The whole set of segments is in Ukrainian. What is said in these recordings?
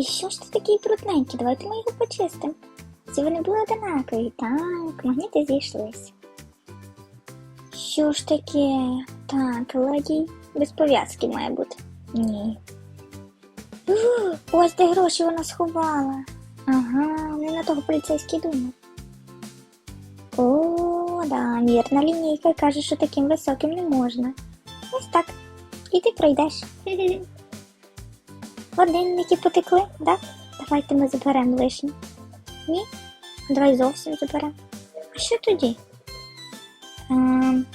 І що ж ти такий брудненький? Давайте ми його почистимо. Ці вони були одинакові. Так, магніти зійшлися. Що ж таке? Так, ладій без пов'язки має бути. Ні. Ух, Ось де гроші вона сховала. Ага, не на того поліцейський думав. О, да, мірна лінійка каже, що таким високим не можна. Ось так. І ти пройдеш. Годинники потекли, да? Давайте ми заберемо лишні. Ні? Давай зовсім заберемо. А що тоді? Ем...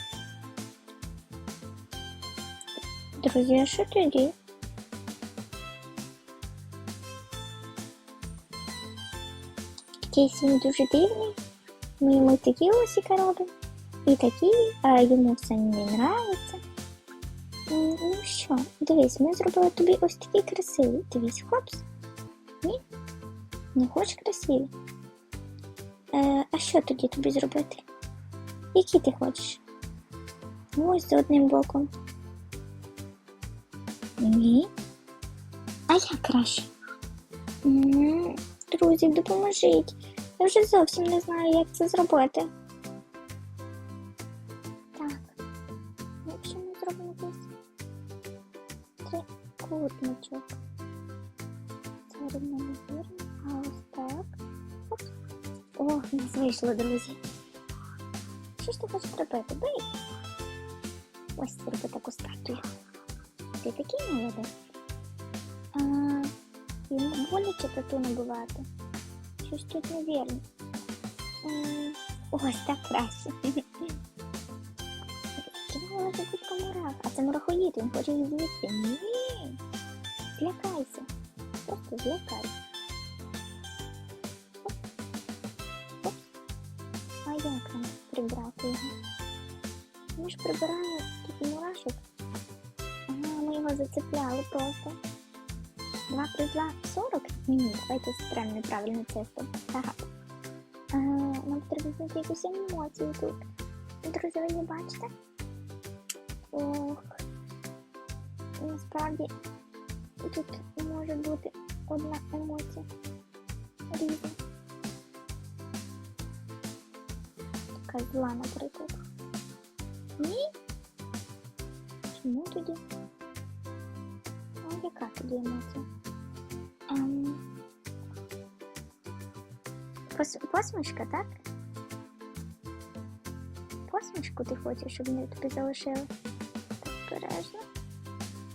Друзі, а що тоді? Якийсь він дуже дивний. Ми йому такі лосіка робимо. І такі, а йому все не нравиться. Ну що, дивись, ми зробили тобі ось такий красивий. Дивись, хопс. Ні? Не хочеш красивий? Е, а що тоді тобі зробити? Які ти хочеш? Ось за одним боком. Ні. А я краще. Друзі, допоможіть. Я вже зовсім не знаю, як це зробити. Трикутничок. Це рівномірно, а ось так. Оп. О, нас вийшло, друзі. Що ж ти хочеш робити? Бий! Ось зроби таку статую. Ти такий молодець. А, йому боляче тату набивати. Щось тут невірно. Ось так краще. Лежить тут комарах? А це мурахоїд, він хоче їх з'їсти. Ні. Злякайся. Просто злякайся. А як нам прибрати його? Ми ж прибираємо тут мурашок. Ага, ми його зацепляли просто. 2 плюс 2 – 40? Ні, давайте зберемо неправильну цифру. Ага. А, нам потрібно знайти якусь емоцію тут. Друзі, ви не бачите? Ох. Насправді тут може бути одна емоція. Різна. Така зла, наприклад. Ні? Чому тоді? А яка тоді емоція? Ем... Пос... Посмішка, так? Посмішку ти хочеш, щоб вони тобі залишили? Так, обережно.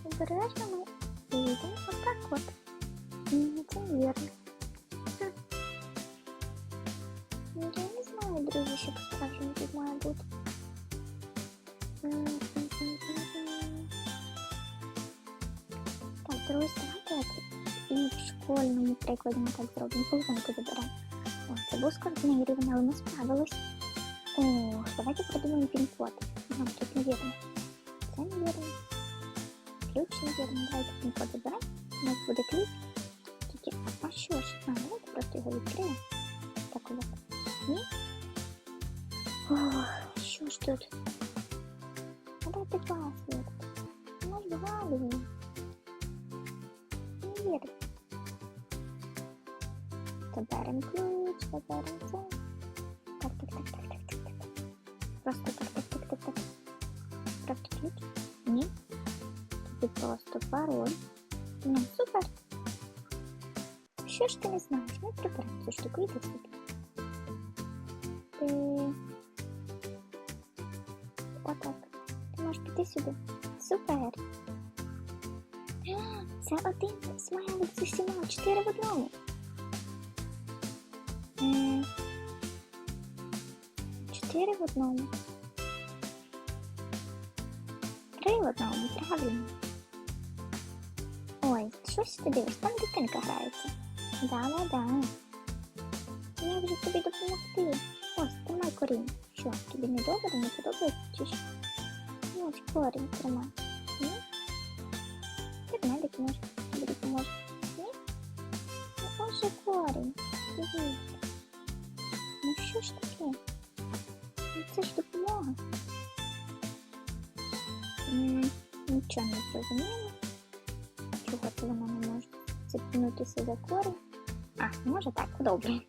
Обережно ми вийдемо отак от. Ні, це вірно. Хм. Ну, Я не знаю, друзі, що по-справжньому тут має бути. М-м-м-м-м. Так, друзі, давайте як і в школьному прикладі ми так зробимо. Половинку заберемо. О, це був складний рівень, але ми справились. О, давайте придумаємо пін-код. Ага, тут невірно. Це невірно. Ключ невірно. Давайте пін-код заберемо. У нас буде ключ. Тільки, а що ж? А, давайте просто його відкриємо. Так от. Ні? Ох, що ж тут? А дайте паспорт. Ми ж вгадуємо. Не вірю. Заберемо ключ, заберемо це. Так, так, так, так, так, так, так. Просто так, так, так, так, так. Просто ключ? Ні. Тобі просто пароль. Ну, супер. Що ж ти не знаєш? Ми приберемо цю штуку, іди сюди. Ти... Отак. Ти можеш піти сюди. Супер. Це один смайлик з усіма, чотири в одному. Чотири в одному. Три в одному, правильно. Ой, щось ти дивиш, там дитинка грається. Да, да, да. Як же тобі допомогти? Ось, тримай корінь. Що, тобі не добре, не подобається чи що? Ну, ось корінь тримай. Ні? Ведмедик може тобі допоможе. Ні? Ну, ось же корінь. Дивись. Ну що ж таке? Ну це ж допомога. Нічого не зрозуміло. Чого це вона не може? Це тягнутися за корінь. А, може так, добре.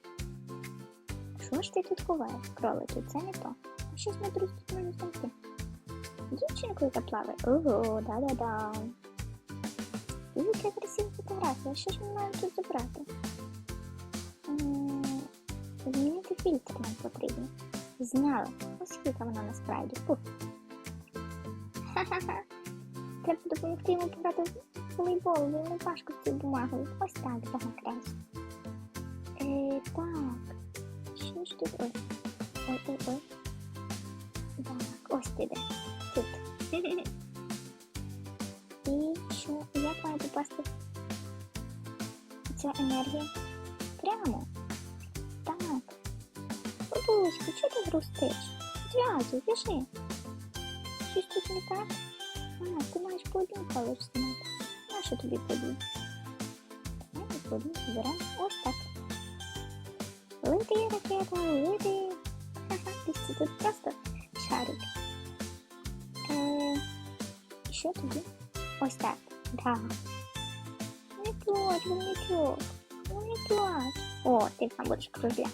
Що ж ти тут ховаєш, кролики? Це не то. А щось друзі тут маємо знайти. Дівчинку, яка плаває. Ого, да-да-да. Яка красива фотографія. Що ж ми маємо тут забрати? Змінити фільтр нам потрібно. Зняли. Ось яка вона насправді. Пух. Треба допомогти йому пограти в волейбол, йому важко з цією бумагою. Ось так, краще. Е, так. Що ж тут? Ой. Ой, ой, ой. Так, ось ти де. Тут. І що? Як має попасти ця енергія? Прямо. Так. Бабусько, чого ти грустиш? Зв'язуй, біжи. Щось тут не так? А, ти маєш по одній паличці знати. Нащо тобі по одній? Давай ми по. Ось так. Лети, ракета, лети. Ха-ха, ти тут просто шарик. Е, і що тоді? Ось так. Да. Не плач, вовничок. Ну не плач. О, ти там будеш кружляти.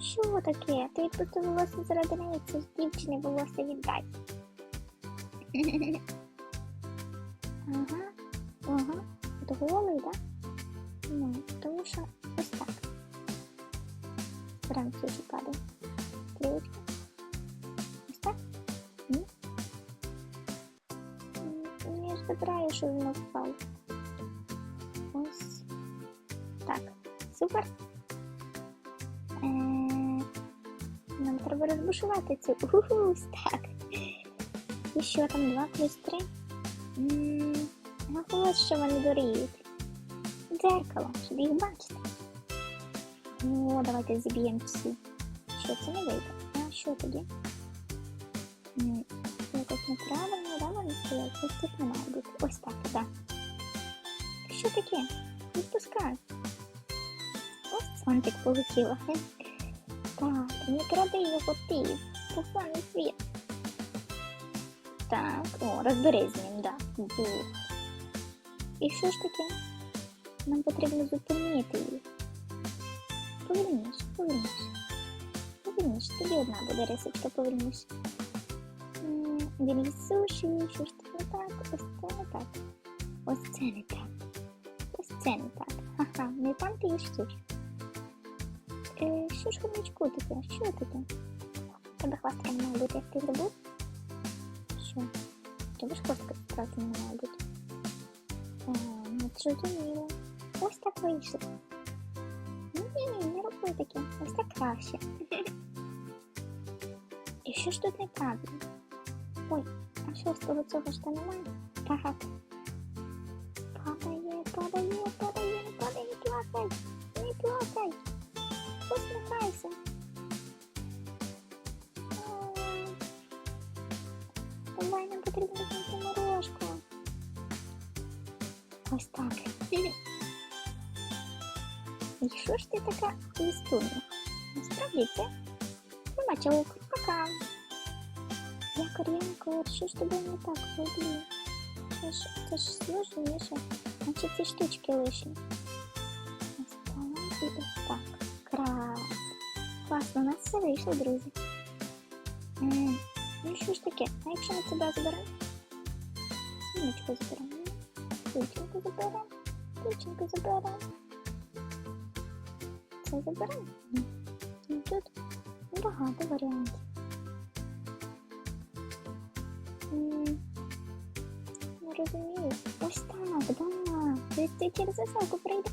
Що таке? Ти відпустив волосся заради неї, це дівчини волосся віддай. Ага, ага. От голий, так? Ну, тому що ось так. Прям ще падає. Стрілочка. Ось так? Ні? Я ж забираю, що воно впало. Ось. Так. Супер. Е, Нам треба розбушувати цю. Ось так. І що там 2 плюс 3? Ну, ось що вони доріють. Дзеркало, щоб їх бачити. О, давайте зіб'ємо всі. Що це не вийде? А що тоді? М, Якось неправильно, да, вони стоять? Ось тут не має бути. Ось так, так. Що таке? Відпускай. Ось сонтик полетіло. Хе. Так, не кради його ти. Поганий світ. Так, о, розберись з ним, да. І що ж таке? Нам потрібно зупинити їх. Поверніш, поверніш. Поверніш, тобі одна буде рисочка, поверніш. Білі суші, що ж не так, ось це не так. Ось це не так. Ось це не так. Ха-ха, не там ти їш що ж хомячку таке? Що таке? Тебе хвастка не має бути, як ти забув? Що? Тебе ж хвостка справді не. А, ну зрозуміло. Ось так вийшло. Ні, ні, ні, не роби таке. Ось так краще. І що ж неправильно? Ой, а що з того цього ж та немає? Так. Падає, падає, падає, не падає, не плакай. Давай нам потрібно знайти морожку. Ось так. І що ж ти така листунна? Насправді це хромачок. Пока. Якор, якор, що ж тобі не так роблю? Це ж, це ж сложніше. Значить ці штучки лишні. Ось так і ось так. Крас. Класно, у нас все вийшло, друзі. М, Ну що ж таке, а якщо ми тебе заберемо? Сумочку заберемо. Дівчинку заберемо. Дівчинку заберемо. Це заберемо? Ну тут багато варіантів. Не розумію. Ось так, да. Ти, через веселку прийде.